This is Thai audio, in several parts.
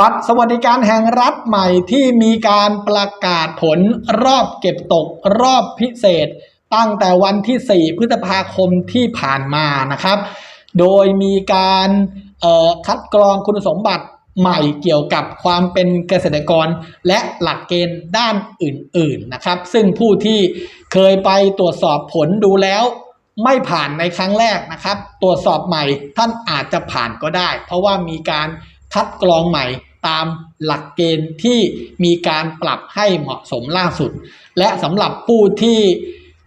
บัตรสวัสดิการแห่งรัฐใหม่ที่มีการประกาศผลรอบเก็บตกรอบพิเศษ ตั้งแต่วันที่ 4 พฤษภาคมที่ผ่านมานะครับ โดยมีการคัดกรองคุณสมบัติใหม่เกี่ยวกับความเป็นเกษตรกรและหลักเกณฑ์ด้านอื่นๆนะครับ ซึ่งผู้ที่เคยไปตรวจสอบผลดูแล้วไม่ผ่านในครั้งแรกนะครับ ตรวจสอบใหม่ท่านอาจจะผ่านก็ได้ เพราะว่ามีการ คัดกรองใหม่ตามหลักเกณฑ์ที่มีการปรับให้เหมาะสมล่าสุด และสำหรับผู้ที่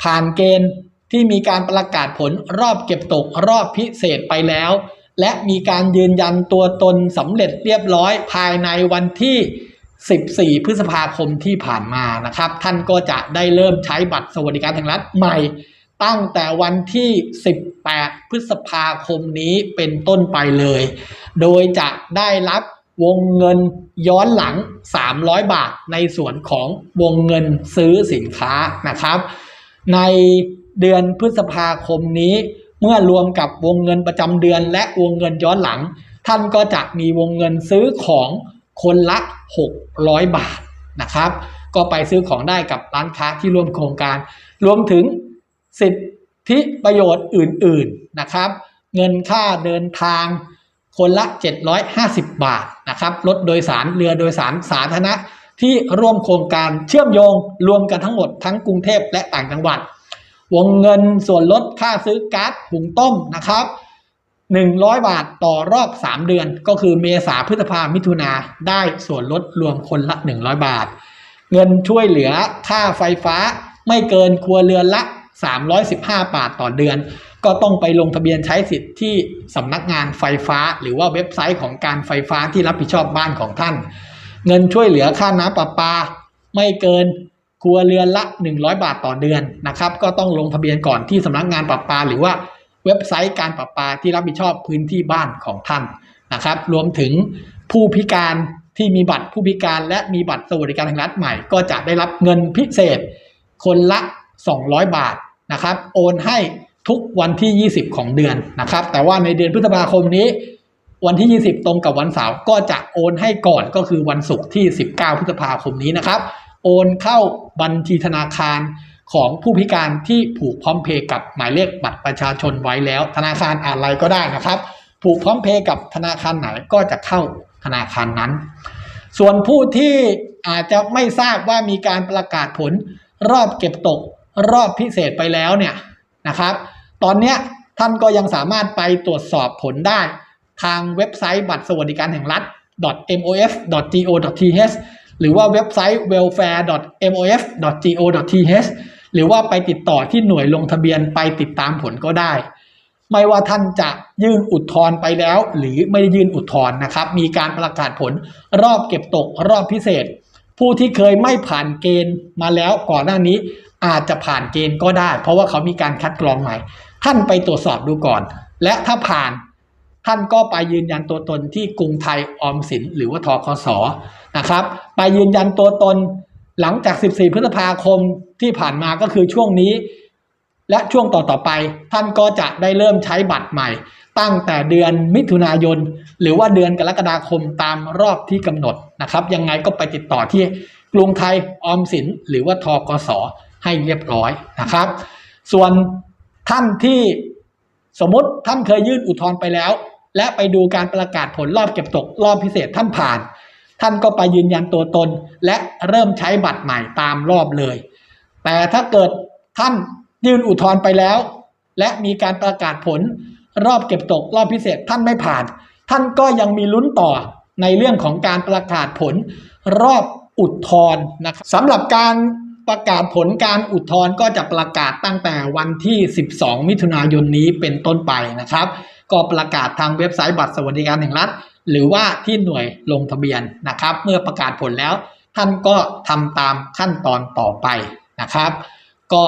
ผ่านเกณฑ์ที่มีการประกาศผลรอบเก็บตกรอบพิเศษไปแล้ว และมีการยืนยันตัวตนสำเร็จเรียบร้อยภายในวันที่ 14 พฤษภาคมที่ผ่านมานะครับ ท่านก็จะได้เริ่มใช้บัตรสวัสดิการแห่งรัฐใหม่ ตั้งแต่วันที่ 18 พฤษภาคมนี้เป็นต้นไปเลย โดยจะได้รับวงเงินย้อนหลัง 300 บาทในส่วนของวงเงินซื้อสินค้านะครับ ในเดือนพฤษภาคมนี้ เมื่อรวมกับวงเงินประจำเดือนและวงเงินย้อนหลัง ท่านก็จะมีวงเงินซื้อของคนละ 600 บาทนะครับ ก็ไปซื้อของได้กับร้านค้าที่ร่วมโครงการ รวมถึงสิทธิประโยชน์อื่น ๆนะครับ เงินค่าเดินทาง คนละ 750 บาทนะครับรถโดยสารเรือโดยสารสาธารณะที่ร่วมโครงการเชื่อมโยงรวมกันทั้งหมดทั้งกรุงเทพและต่างจังหวัด วงเงินส่วนลดค่าซื้อก๊าซหุงต้มนะครับ100 บาทต่อรอบ 3 เดือน ก็คือเมษาพฤษภามิถุนาได้ส่วนลดรวมคนละ 100 บาท เงินช่วยเหลือค่าไฟฟ้าไม่เกินครัวเรือนละ 315 บาทต่อเดือน ก็ต้องไปลงทะเบียนใช้สิทธิ์ที่สำนักงานไฟฟ้า หรือว่าเว็บไซต์ของการไฟฟ้าที่รับผิดชอบบ้านของท่าน เงินช่วยเหลือค่าน้ำประปา ไม่เกินครัวเรือนละ 100 บาทต่อเดือนนะครับ ก็ต้องลงทะเบียนก่อนที่สำนักงานประปา หรือว่าเว็บไซต์การประปาที่รับผิดชอบพื้นที่บ้านของท่านนะครับ รวมถึงผู้พิการที่มีบัตรผู้พิการและมีบัตรสวัสดิการแห่งรัฐใหม่ ก็จะได้รับเงินพิเศษคนละ 200 บาทนะครับ โอนให้ ทุกวันที่ 20 ของเดือนนะครับ แต่ว่าในเดือนพฤษภาคมนี้ วันที่ 20 ตรงกับวันเสาร์ก็จะโอนให้ก่อนก็คือวันศุกร์ที่ 19 พฤษภาคมนี้นะครับ โอนเข้าบัญชีธนาคารของผู้พิการที่ผูกพร้อมเพย์กับหมายเลขบัตรประชาชนไว้แล้ว ธนาคารอะไรก็ได้นะครับ ผูกพร้อมเพย์กับธนาคารไหนก็จะเข้าธนาคารนั้น ส่วนผู้ที่อาจจะไม่ทราบว่ามีการประกาศผลรอบเก็บตกรอบพิเศษไปแล้วเนี่ยนะครับ ตอนเนี้ยท่านก็ยังสามารถไปตรวจสอบผลได้ทางเว็บไซต์บัตรสวัสดิการแห่งรัฐ mof.go.th หรือว่าเว็บไซต์ welfare.mof.go.th หรือว่าไปติดต่อที่หน่วยลงทะเบียนไปติดตามผลก็ได้ ไม่ว่าท่านจะยื่นอุทธรณ์ไปแล้ว หรือไม่ได้ยื่นอุทธรณ์นะครับ มีการประกาศผลรอบเก็บตกรอบพิเศษ ผู้ที่เคยไม่ผ่านเกณฑ์มาแล้วก่อนหน้านี้อาจจะผ่านเกณฑ์ก็ได้ เพราะว่าเขามีการคัดกรองใหม่ ท่านไปตรวจสอบดูก่อน และถ้าผ่านท่านก็ไปยืนยันตัวตนที่กรุงไทยออมสินหรือว่าทคสนะครับ ไปยืนยันตัวตนหลังจาก 14 พฤษภาคมที่ผ่านมาก็คือช่วงนี้ และช่วงต่อๆไป ท่านก็จะได้เริ่มใช้บัตรใหม่ ตั้งแต่เดือนมิถุนายน หรือว่าเดือนกรกฎาคมตามรอบที่กำหนดนะครับ ยังไงก็ไปติดต่อที่กรุงไทยออมสินหรือว่าทกสให้เรียบร้อยนะครับ ส่วน ท่านที่สมมติท่านเคยยื่นอุทธรณ์ไปแล้ว และไปดูการประกาศผลรอบเก็บตกรอบพิเศษท่านผ่าน ท่านก็ไปยืนยันตัวตน และเริ่มใช้บัตรใหม่ตามรอบเลย แต่ถ้าเกิดท่านยื่นอุทธรณ์ไปแล้ว และมีการประกาศผลรอบเก็บตกรอบพิเศษท่านไม่ผ่าน ท่านก็ยังมีลุ้นต่อในเรื่องของการประกาศผลรอบอุทธรณ์นะครับสำหรับการ ประกาศผลการอุทธรณ์ก็จะประกาศตั้งแต่วันที่ 12 มิถุนายนนี้เป็นต้นไปนะครับ ก็ประกาศทางเว็บไซต์บัตรสวัสดิการแห่งรัฐ หรือว่าที่หน่วยลงทะเบียนนะครับ เมื่อประกาศผลแล้ว ท่านก็ทำตามขั้นตอนต่อไปนะครับ ก็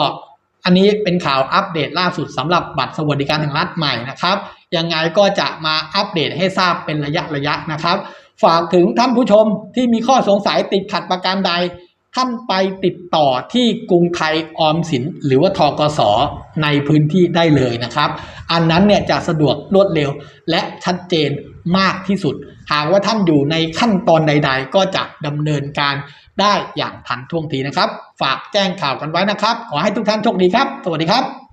อันนี้เป็นข่าวอัปเดตล่าสุดสำหรับบัตรสวัสดิการแห่งรัฐใหม่นะครับ ยังไงก็จะมาอัปเดตให้ทราบเป็นระยะระยะนะครับ ฝากถึงท่านผู้ชมที่มีข้อสงสัยติดขัดประการใด ท่านไปติดต่อที่กรุงไทยออมสินหรือว่าทกสในพื้นที่ได้เลยนะครับ อันนั้นเนี่ยจะสะดวกรวดเร็วและชัดเจนมากที่สุด หากว่าท่านอยู่ในขั้นตอนใด ๆ ก็จะดำเนินการได้อย่างทันท่วงทีนะครับ ฝากแจ้งข่าวกันไว้นะครับ ขอให้ทุกท่านโชคดีครับ สวัสดีครับ